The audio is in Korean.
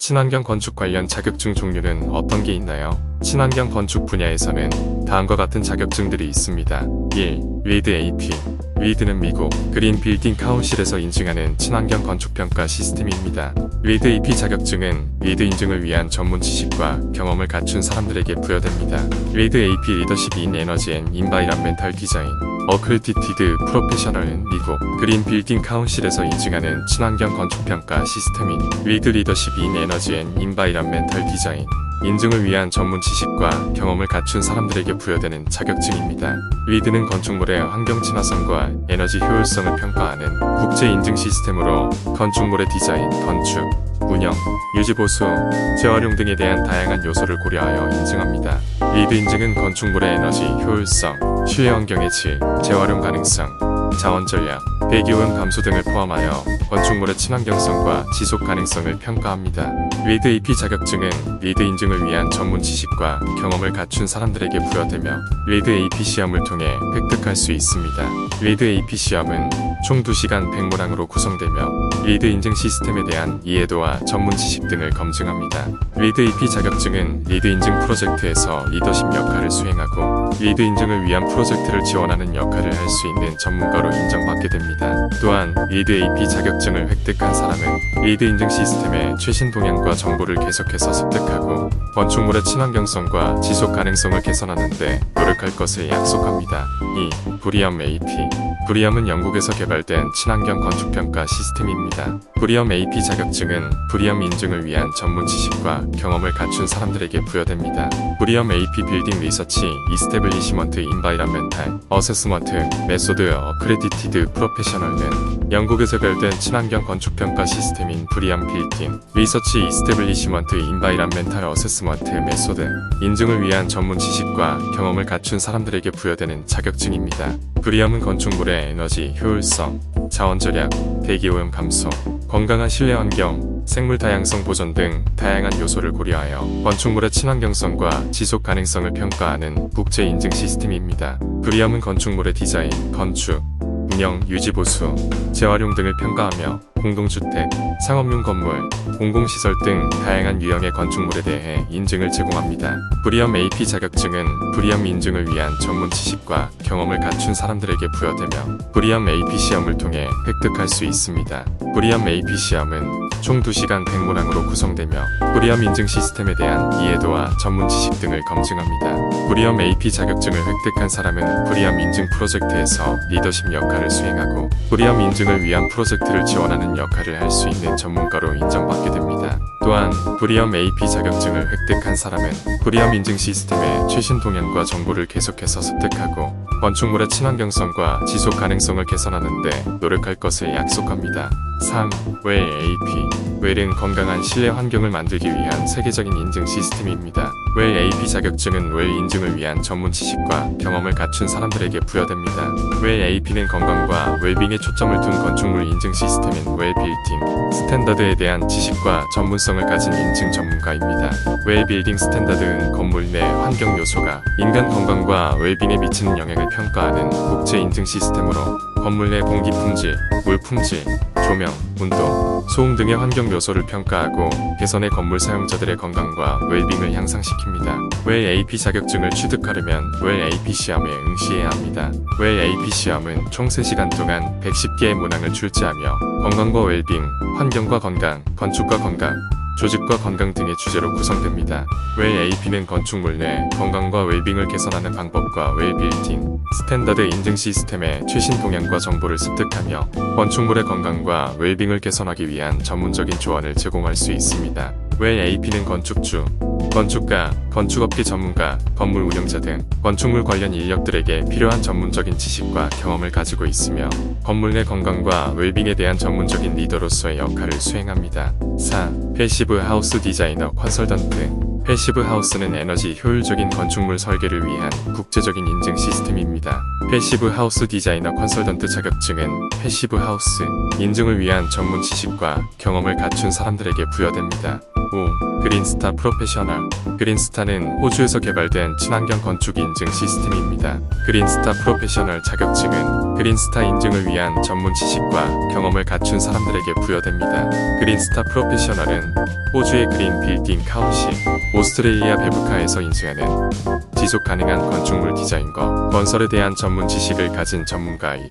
친환경 건축 관련 자격증 종류는 어떤 게 있나요? 친환경 건축 분야에서는 다음과 같은 자격증들이 있습니다. 1. 리드 AP 리드는 미국 그린 빌딩 카운실에서 인증하는 친환경 건축 평가 시스템입니다. 리드 AP 자격증은 리드 인증을 위한 전문 지식과 경험을 갖춘 사람들에게 부여됩니다. 리드 AP 리더십 인 에너지 앤 인바이런멘탈 디자인 어크리티티드 프로페셔널은 미국 그린 빌딩 카운실에서 인증하는 친환경 건축 평가 시스템인 리드 리더십 인 에너지 앤 인바이런멘탈 디자인 인증을 위한 전문 지식과 경험을 갖춘 사람들에게 부여되는 자격증입니다. 리드는 건축물의 환경 친화성과 에너지 효율성을 평가하는 국제 인증 시스템으로 건축물의 디자인, 건축, 운영, 유지 보수, 재활용 등에 대한 다양한 요소를 고려하여 인증합니다. 리드 인증은 건축물의 에너지 효율성, 시외 환경의 질, 재활용 가능성, 자원 전략, 배기오염 감소 등을 포함하여 건축물의 친환경성과 지속 가능성을 평가합니다. 리드 AP 자격증은 리드 인증을 위한 전문 지식과 경험을 갖춘 사람들에게 부여되며 리드 AP 시험을 통해 획득할 수 있습니다. 리드 AP 시험은 총 2시간 100문항으로 구성되며 리드 인증 시스템에 대한 이해도와 전문 지식 등을 검증합니다. 리드 AP 자격증은 리드 인증 프로젝트에서 리더십 역할을 수행하고 리드 인증을 위한 프로젝트를 지원하는 역할을 할 수 있는 전문가로 인정받게 됩니다. 또한 리드 AP 자격증을 획득한 사람은 리드 인증 시스템의 최신 동향과 정보를 계속해서 습득하고 건축물의 친환경성과 지속 가능성을 개선하는 데 노력할 것을 약속합니다. 2. 브리엄 AP 브리엄은 영국에서 개발된 친환경 건축평가 시스템입니다. 브리엄 AP 자격증은 브리엄 인증을 위한 전문 지식과 경험을 갖춘 사람들에게 부여됩니다. 브리엄 AP 빌딩 리서치 이스테블리시먼트 인바이런멘탈 어세스먼트 메소드 어크레디티드 프로페셔널 은 영국에서 개발된 친환경 건축평가 시스템인 브리엄 빌딩 리서치 이스테블리시먼트 인바이런멘탈 어세스먼트 메소드 인증을 위한 전문 지식과 경험을 갖춘 사람들에게 부여되는 자격증입니다. 브리엄은 건축물의 에너지 효율성, 자원 절약, 대기오염 감소, 건강한 실내 환경, 생물 다양성 보존 등 다양한 요소를 고려하여 건축물의 친환경성과 지속 가능성을 평가하는 국제 인증 시스템입니다. 브리엄은 건축물의 디자인, 건축, 운영, 유지 보수, 재활용 등을 평가하며 공동주택, 상업용 건물, 공공시설 등 다양한 유형의 건축물에 대해 인증을 제공합니다. 브리엄 AP 자격증은 브리엄 인증을 위한 전문 지식과 경험을 갖춘 사람들에게 부여되며 브리엄 AP 시험을 통해 획득할 수 있습니다. 브리엄 AP 시험은 총 2시간 100문항으로 구성되며 브리엄 인증 시스템에 대한 이해도와 전문 지식 등을 검증합니다. 브리엄 AP 자격증을 획득한 사람은 브리엄 인증 프로젝트에서 리더십 역할을 수행하고 브리엄 인증을 위한 프로젝트를 지원하는 역할을 할 수 있는 전문가로 인정받게 됩니다. 또한 브리엄 AP 자격증을 획득한 사람은 브리엄 인증 시스템의 최신 동향과 정보를 계속해서 습득하고 건축물의 친환경성과 지속 가능성을 개선하는 데 노력할 것을 약속합니다. 3. 웰 AP 웰은 건강한 실내 환경을 만들기 위한 세계적인 인증 시스템입니다. 웰 AP 자격증은 웰 인증을 위한 전문 지식과 경험을 갖춘 사람들에게 부여됩니다. 웰 AP는 건강과 웰빙에 초점을 둔 건축물 인증 시스템인 웰 빌딩 스탠다드에 대한 지식과 전문성을 가진 인증 전문가입니다. 웰 빌딩 스탠다드는 건물 내 환경 요소가 인간 건강과 웰빙에 미치는 영향을 평가하는 국제 인증 시스템으로 건물 내 공기 품질, 물 품질, 조명, 온도, 소음 등의 환경 요소를 평가하고 개선해 건물 사용자들의 건강과 웰빙을 향상시킵니다. 웰 AP 자격증을 취득하려면 웰 AP 시험에 응시해야 합니다. 웰 AP 시험은 총 3시간 동안 110개의 문항을 출제하며 건강과 웰빙, 환경과 건강, 건축과 건강, 조직과 건강 등의 주제로 구성됩니다. 웰 AP는 건축물 내 건강과 웰빙을 개선하는 방법과 웰 빌딩, 스탠다드 인증 시스템의 최신 동향과 정보를 습득하며 건축물의 건강과 웰빙을 개선하기 위한 전문적인 조언을 제공할 수 있습니다. 웰 AP는 건축주, 건축가, 건축업계 전문가, 건물 운영자 등 건축물 관련 인력들에게 필요한 전문적인 지식과 경험을 가지고 있으며 건물 내 건강과 웰빙에 대한 전문적인 리더로서의 역할을 수행합니다. 4. 패시브 하우스 디자이너 컨설턴트 패시브 하우스는 에너지 효율적인 건축물 설계를 위한 국제적인 인증 시스템입니다. 패시브 하우스 디자이너 컨설턴트 자격증은 패시브 하우스 인증을 위한 전문 지식과 경험을 갖춘 사람들에게 부여됩니다. 5. 그린스타 프로페셔널 그린스타는 호주에서 개발된 친환경 건축 인증 시스템입니다. 그린스타 프로페셔널 자격증은 그린스타 인증을 위한 전문 지식과 경험을 갖춘 사람들에게 부여됩니다. 그린스타 프로페셔널은 호주의 그린 빌딩 카운실, 오스트레일리아 베브카에서 인증하는 지속 가능한 건축물 디자인과 건설에 대한 전문 지식을 가진 전문가의